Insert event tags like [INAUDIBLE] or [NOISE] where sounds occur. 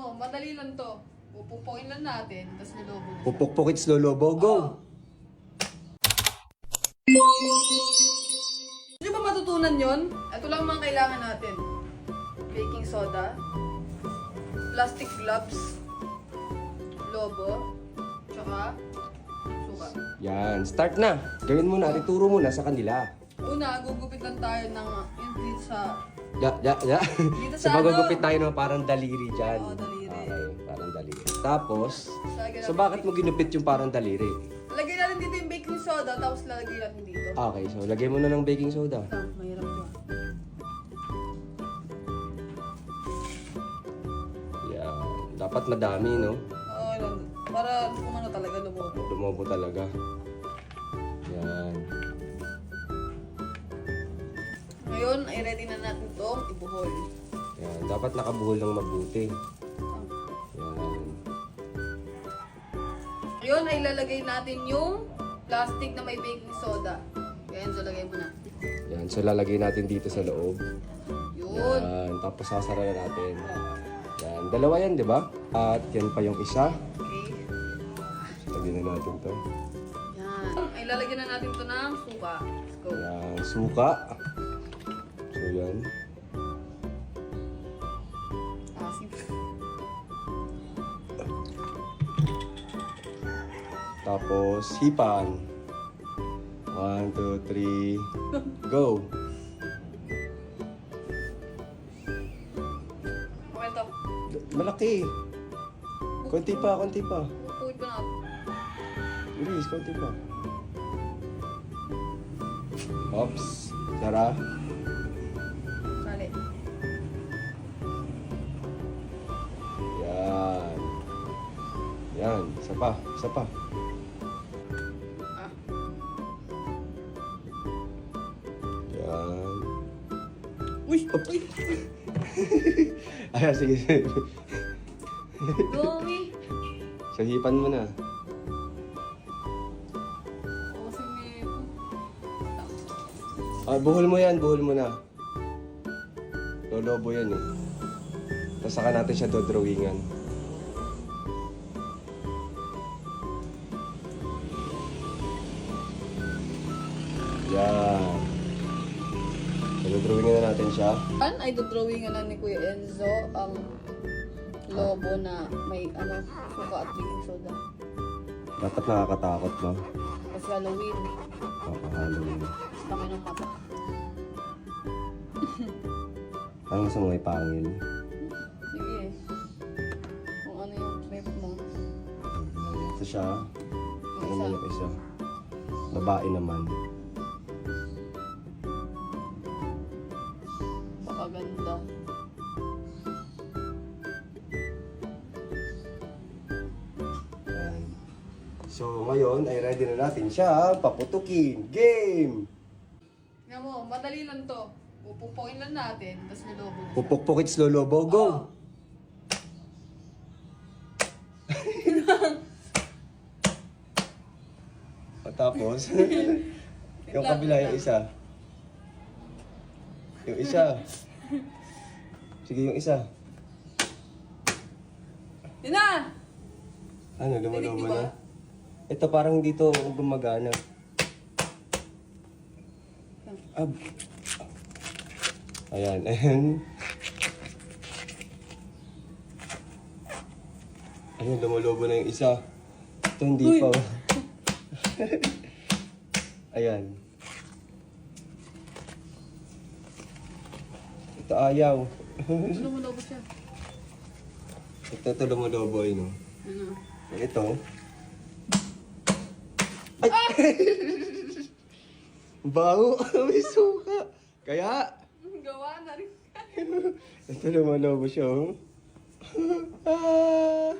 Oh, madali lang to. Pupupokin lang natin, tapos nilobo na siya. Pupukpukit slow lobo, go! Oo. Hindi ba matutunan yon? Ito lang mga kailangan natin. Baking soda, plastic gloves, lobo, tsaka suka. Yan, start na. Gawin mo na, ituro mo na sa kanila. Una, gugupit lang tayo ng yun dito sa... Ya, ya, ya. Dito so [LAUGHS] sa ano? magagupit tayo ng parang daliri dyan. Oo, daliri. Okay, parang daliri. Tapos, so natin- bakit mo ginupit yung parang daliri? Lagyan natin dito yung baking soda, tapos lalagyan natin dito. Okay, so lagay mo na ng baking soda. Ah, mahirap to. Yan. Dapat madami, no? Oo, yun. para kumano talaga lumobo. Lumobo talaga. Ngayon, ay ready na natin itong ibuhol. Yan. Dapat nakabuhol ng mabuti. Yan. Ngayon, ay lalagay natin yung plastic na may baking soda. Kaya so lagay mo na. Yan. So lalagay natin dito sa loob. Yun. Yan. Tapos sasara na natin. Yan. Dalawa yan, di ba? At yan pa yung isa. Okay. Lagyan na natin to. Yan. Ay lalagyan na natin ito ng suka. Let's go. Yan. Suka. Yan. Asim. Tapos hipan. One, two, three, go! Okay to. Malaki. Konti pa, konti pa. Pupuit pa na. Bilis, konti pa. Oops. Tara. Yan. Isa pa. Isa pa. Yan. Uy! Uy! [LAUGHS] Ay, sige. sige. Domi! so, hipan mo na. Oo. Ah, buhol mo yan. Buhol mo na. Lolobo yan eh. Tapos saka natin siya dodrawingan. Yan. So, dodrawingan na natin siya. An ay dodrawingan na ni Kuya Enzo ang lobo na may ano, suka at baking soda. Dapat nakakatakot, no? Kasi Halloween, Kakahalo yun. laki ng mata. [LAUGHS] Parang gusto mo may pangil. Sige. Kung ano yung trip mo. Ito siya. Ano isa. yung isa? Babae naman. So, ngayon ay ready na natin siya paputukin. Game! Nga mo, madali lang to. Pupupokin lang natin, tapos nilobo na siya. Pupukpukit slow lobo, go! Oo. [LAUGHS] Patapos, [LAUGHS] yung kabila yung isa. Yung isa. [LAUGHS] Sige, yung isa. Yun na! Ano, niyo na? Ito parang hindi to gumagana. Ab. Ayan, ayan. Ayun, lumalobo na yung isa. Ito hindi Uy. pa. [LAUGHS] ayan. Ito ayaw. Ano mo lobo siya? Ito, ito lumalobo yun. oh. Ano? Ito. Ay! [LAUGHS] Baho! [LAUGHS] May suka! Kaya, Gawa na rin. [LAUGHS] ito lumalobo siya, oh. ah!